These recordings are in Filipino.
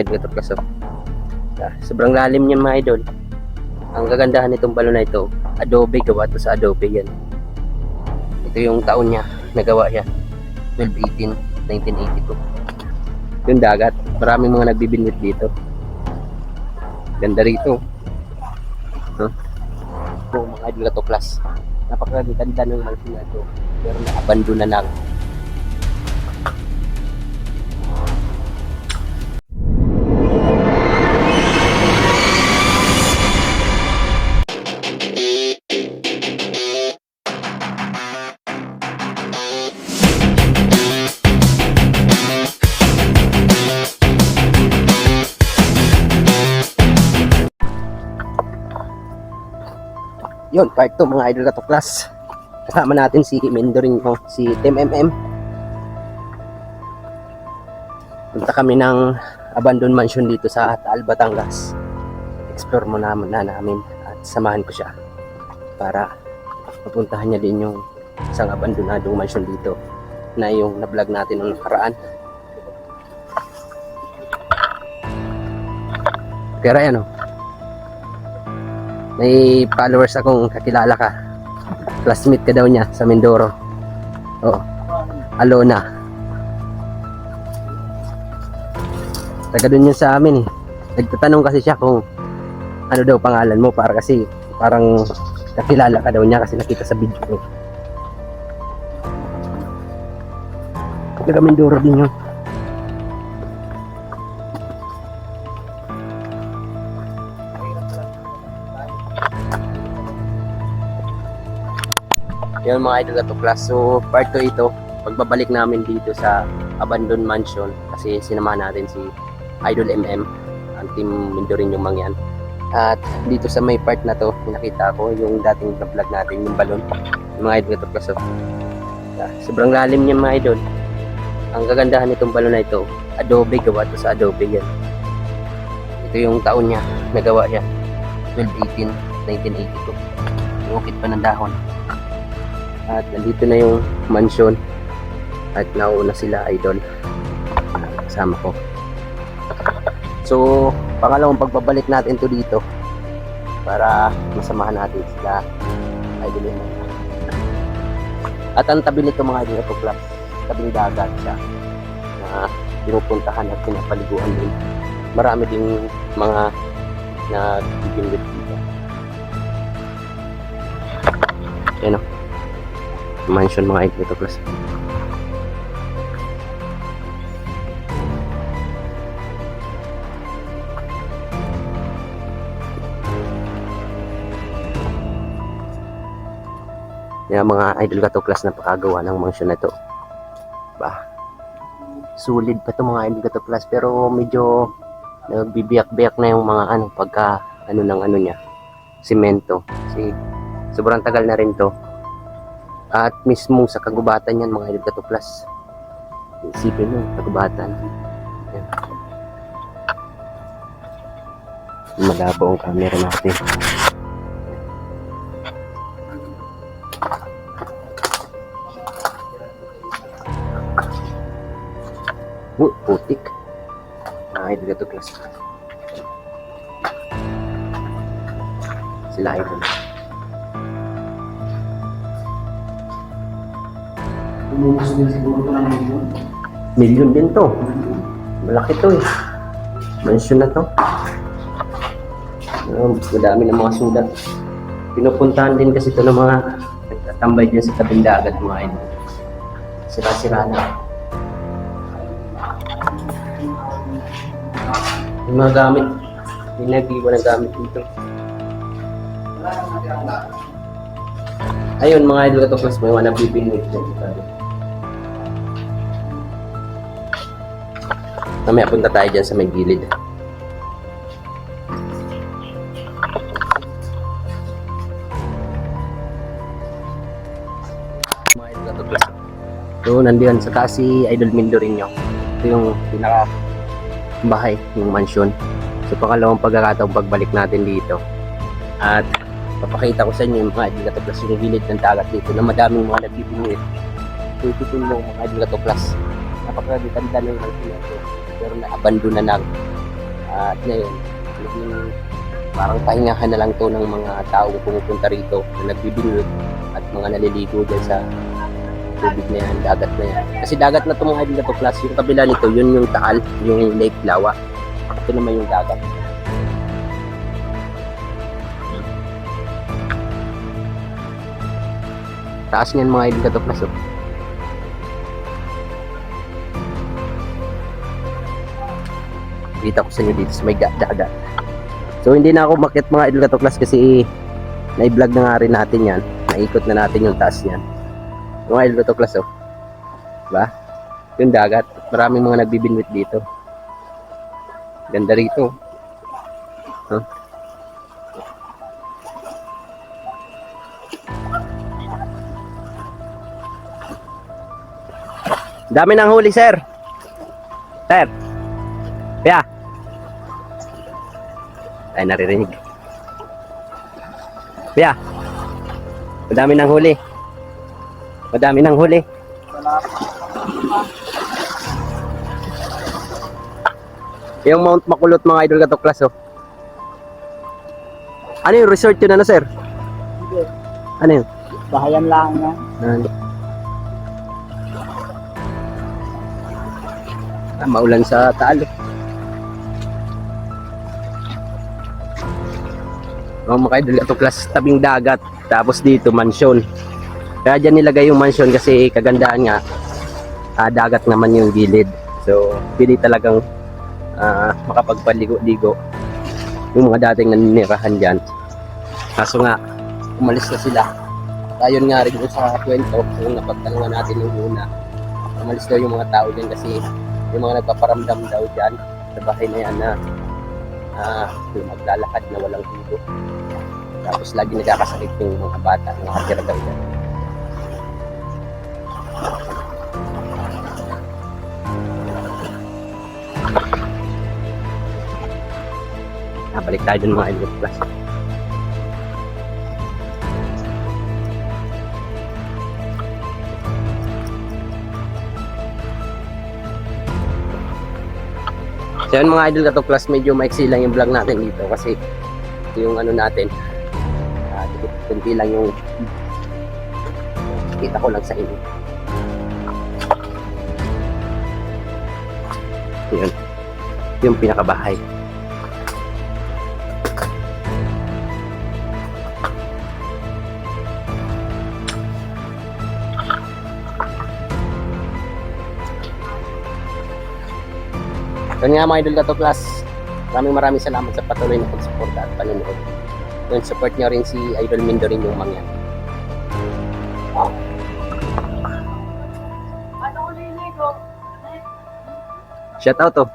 Idol, ito oh. Ah, Sobrang lalim niyan mga idol. Ang kagandahan nitong balon na ito, adobe gawa to sa adobe yan. Ito yung taon niya, nagawa yan. 12-18, 1982. Yung dagat, maraming mga nagbibinwit dito. Ganda rito. Huh? Oh, mga idol to plus. Napakaganda ng mga na ito. Pero na-abandon na lang. Yun, part 2 mga idol to class. Kasama natin si Mendorin ko, si Tim MM. Punta kami ng abandoned mansion dito sa Taal, Batangas. Explore mo naman na namin at samahan ko siya para mapuntahan niya din yung isang abandonadong mansion dito na yung na-vlog natin nung nakaraan. Kaya yan oh. May followers akong kakilala ka. Classmate ka daw niya sa Mindoro. Oo. Alona. Taga doon yun sa amin eh. Nagtatanong kasi siya kung ano daw pangalan mo para kasi parang kakilala ka daw niya kasi nakita sa video ko. Taga Mindoro din yun. Yun mga idol at class. So, part 2 ito. Pagbabalik namin dito sa abandoned mansion kasi sinamahan natin si Idol MM ang team Mindorin yung mangyan. At dito sa may part na to, nakita ko yung dating vlog natin, yung balon. Yung mga idol at class. So, ah, sobrang lalim niyan mga idol. Ang kagandahan nitong balon na ito, adobe gawa to sa adobe yan. Ito yung taon niya, nagawa yan. 12-18, 1982. Bukit pa ng dahon. At nandito na yung mansion. At nauna sila idol. Kasama ko. So, pangalawang pagbabalik natin to dito para masamahan natin sila idol yun. At ang tabi nito mga idol ito club, tabing dagat siya na pinupuntahan at pinapaliguan din. Marami ding mga nagbibingwit mansion mga idol ito plus Yan mga idol ka to class na pakagawa ng mansion na to. Ba. Sulit pa to mga idol ka to class pero medyo nagbibiyak-biyak na yung mga ano pagka ano ng ano niya simento. Kasi sobrang tagal na rin to. At mismo sa kagubatan yan, mga idol katuplas. Isipin mo, kagubatan. Yan. Malabo ang camera natin. Uy, putik. Mga idol katuplas. Sila idol. Umubos din siguro ito ng milyon. Million din to. Malaki to eh. Mansion na to. Um, madami ng mga sulat. Pinupuntahan din kasi ito ng mga nagtatambay dyan sa tabing dagat mga idol. Sira-sira na. Yung mga gamit. May nag-iwan ng gamit dito. Ayun mga idol ito plus may mga nabibingwit dyan Mamaya punta tayo dyan sa may gilid. Mga. So, nandiyan sa taas si Idol Mindorinho. Ito yung pinaka bahay, yung mansion. So, pangalawang pagkakataong pagbalik natin dito. At papakita ko sa inyo yung mga idol na to plus yung gilid ng dagat dito na madaming mga nagbibingwit. So, itutin mo mga idol na to plus napakaganda ng mansion na to pero na-abandon na lang At ngayon, naging parang pahingahan na lang to ng mga taong pumupunta rito na nagbibingot at mga naliligo dyan sa tubig na yan, dagat na yan. Kasi dagat na ito mga idol na to class. Yung kabila nito, yun yung Taal, yung Lake Lawa. Ito naman yung dagat. Taas niyan mga idol na to class. Oh. Kita ko sa inyo dito sa may ga- dagat. So hindi na ako makit mga idol na to class kasi na-vlog na nga rin natin yan. Naikot na natin yung taas niyan. Mga idol na to class oh. Diba? Yung dagat. Maraming mga nagbibinwit dito. Ganda rito. Huh? Dami ng huli, sir. Sir. Ay, naririnig. Kaya. Madami ng huli. Madami ng huli. Yung Mount Makulot mga idol katuklas oh. Ano yung resort yun ano sir? Ano yun? Bahayan lang yan. Ano? Ah, maulan sa taal. eh. Oh, mga idol katuklas, tabing dagat. Tapos dito, mansyon. Kaya dyan nilagay yung mansyon kasi kagandahan nga, ah, dagat naman yung gilid. So, pili talagang ah, makapagpaligo-ligo yung mga dating naninirahan dyan. Kaso nga, umalis na sila. At ayun nga rin sa kwento, yung napagtanungan natin yung una, umalis daw yung mga tao dyan kasi yung mga nagpaparamdam daw dyan sa bahay na yan na ah, yung maglalakad na walang tubo. Tapos lagi nagkakasakit yung mga bata, nakatira daw dyan. Nabalik tayo dun mga Elliot Plus. So yun mga idol kato plus medyo maiksi lang yung vlog natin dito kasi yung ano natin uh, kunti lang yung kita ko lang sa inyo. Yun. Yung pinakabahay. Yun nga mga idol ka to class. Maraming maraming salamat sa patuloy na pagsuporta at panonood. Yun, support nyo rin si Idol Mindorin yung mangyan. Shout out to.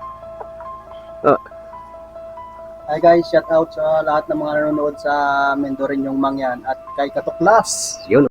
Hi guys, shout out sa lahat ng mga nanonood sa Mendorin yung Mangyan at kay Katuklas. Yun.